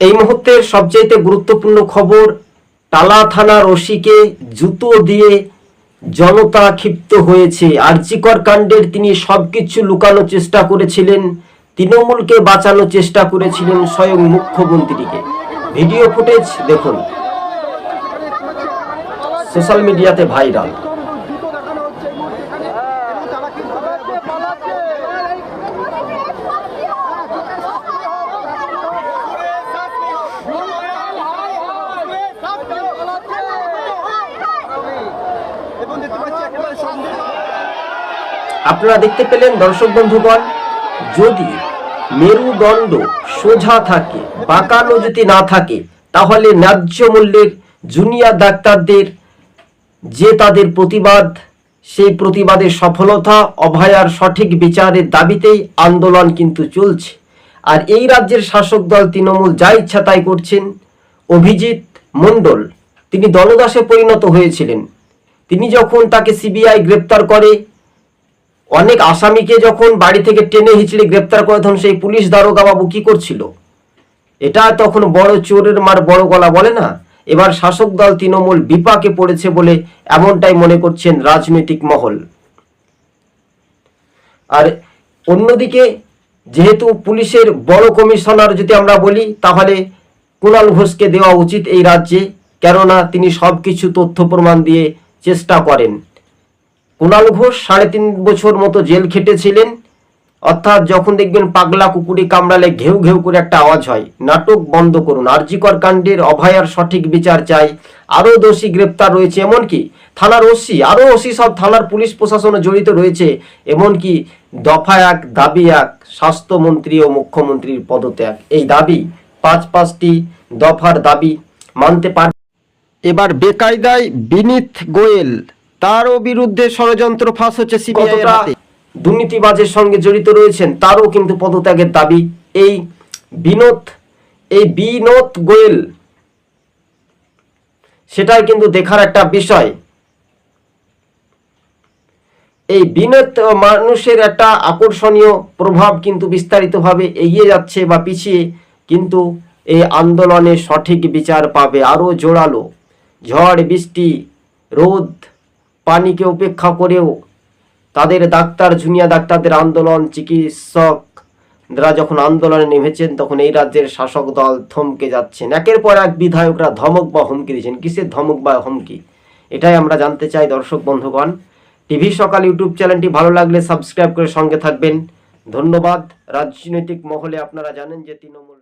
এই মুহূর্তের সবচাইতে গুরুত্বপূর্ণ খবর, টালা থানার ওসিকে জুতো দিয়ে জনতা ক্ষিপ্ত হয়েছে। আর্জিকর কাণ্ডের তিনি সবকিছু লুকানোর চেষ্টা করেছিলেন, তৃণমূলকে বাঁচানোর চেষ্টা করেছিলেন স্বয়ং মুখ্যমন্ত্রীকে। ভিডিও ফুটেজ দেখুন। সোশ্যাল মিডিয়াতে ভাইরাল। আপনারা দেখতে পেলেন দর্শক বন্ধুগণ, যদি মেরুদণ্ড সোজা থাকে বাঁকানো যদি না থাকে, তাহলে ন্যায্য মূল্যের জুনিয়র ডাক্তারদের যে তাদের প্রতিবাদ, সেই প্রতিবাদের সফলতা, অভয়ার সঠিক বিচারের দাবিতেই আন্দোলন কিন্তু চলছে। আর এই রাজ্যের শাসক দল তৃণমূল যা ইচ্ছা তাই করছেন, অভিজিৎ মণ্ডল, তিনি দলদাসে পরিণত হয়েছিলেন। তিনি যখন তাকে সিবিআই গ্রেপ্তার করে অনেক আসামিকে যখন বাড়ি থেকে টেনে হিচড়ে গ্রেপ্তার করে, তখন সেই পুলিশ দারোগা বাবু কি করছিল? এটা তখন বড় চোরের মার বড় গলা বলে না? এবার শাসক দল তৃণমূল বিপাকে পড়েছে বলে এমনটাই মনে করছেন রাজনৈতিক মহল। আর অন্যদিকে, যেহেতু পুলিশের বড় কমিশনার যদি আমরা বলি, তাহলে কুণাল ঘোষকে দেওয়া উচিত এই রাজ্যে, কেননা তিনি সব কিছু তথ্য প্রমাণ দিয়ে চেষ্টা করেন। কুণাল ঘোষ সাড়ে তিন বছর মতো জেল খেটেছিলেন। অর্থাৎ যখন দেখবেন পাগলা কুকুরি কামড়ালে ঘেউ ঘেউ করে একটা আওয়াজ হয়। নাটক বন্ধ করুন। আরজিকর কাণ্ডের অভয়ার সঠিক বিচার চাই। আরও দোষী গ্রেপ্তার রয়েছে এমনকি থানার ওসি, আরও ওসি সব থানার পুলিশ প্রশাসনে জড়িত রয়েছে। এমনকি দফা এক দাবি এক স্বাস্থ্যমন্ত্রী ও মুখ্যমন্ত্রীর পদত্যাগ। এই দাবি পাঁচ পাঁচটি দফার দাবি মানতে পার এবার বেকায়দায় বিনীত গোয়েল। তারও বিরুদ্ধে ষড়যন্ত্র ফাঁস হচ্ছে সিবিআই দুর্নীতিবাজের সঙ্গে জড়িত রয়েছেন, তারও কিন্তু পদত্যাগের দাবি এই বিনোদ এই বিনোদ গোয়েল। সেটাই কিন্তু দেখার একটা বিষয়। এই বিনোদ মানুষের একটা আকর্ষণীয় প্রভাব কিন্তু বিস্তারিতভাবে এগিয়ে যাচ্ছে বা পিছিয়ে কিন্তু এই আন্দোলনে সঠিক বিচার পাবে। আরও জোরালো ঝড়, বৃষ্টি, রোদ পানিকে উপেক্ষা করেও তাদের ডাক্তার জুনিয়র ডাক্তারদের আন্দোলন চিকিৎসকরা যখন আন্দোলনে নেমেছেন, তখন এই রাজ্যের শাসক দল থমকে যাচ্ছেন। একের পর এক বিধায়করা ধমক বা হুমকি দিচ্ছেন। কিসের ধমক বা হুমকি? এটাই আমরা জানতে চাই, দর্শক বন্ধুগণ। টিভি সকাল ইউটিউব চ্যানেলটি ভালো লাগলে সাবস্ক্রাইব করে সঙ্গে থাকবেন। ধন্যবাদ। রাজনৈতিক মহলে আপনারা জানেন যে তৃণমূল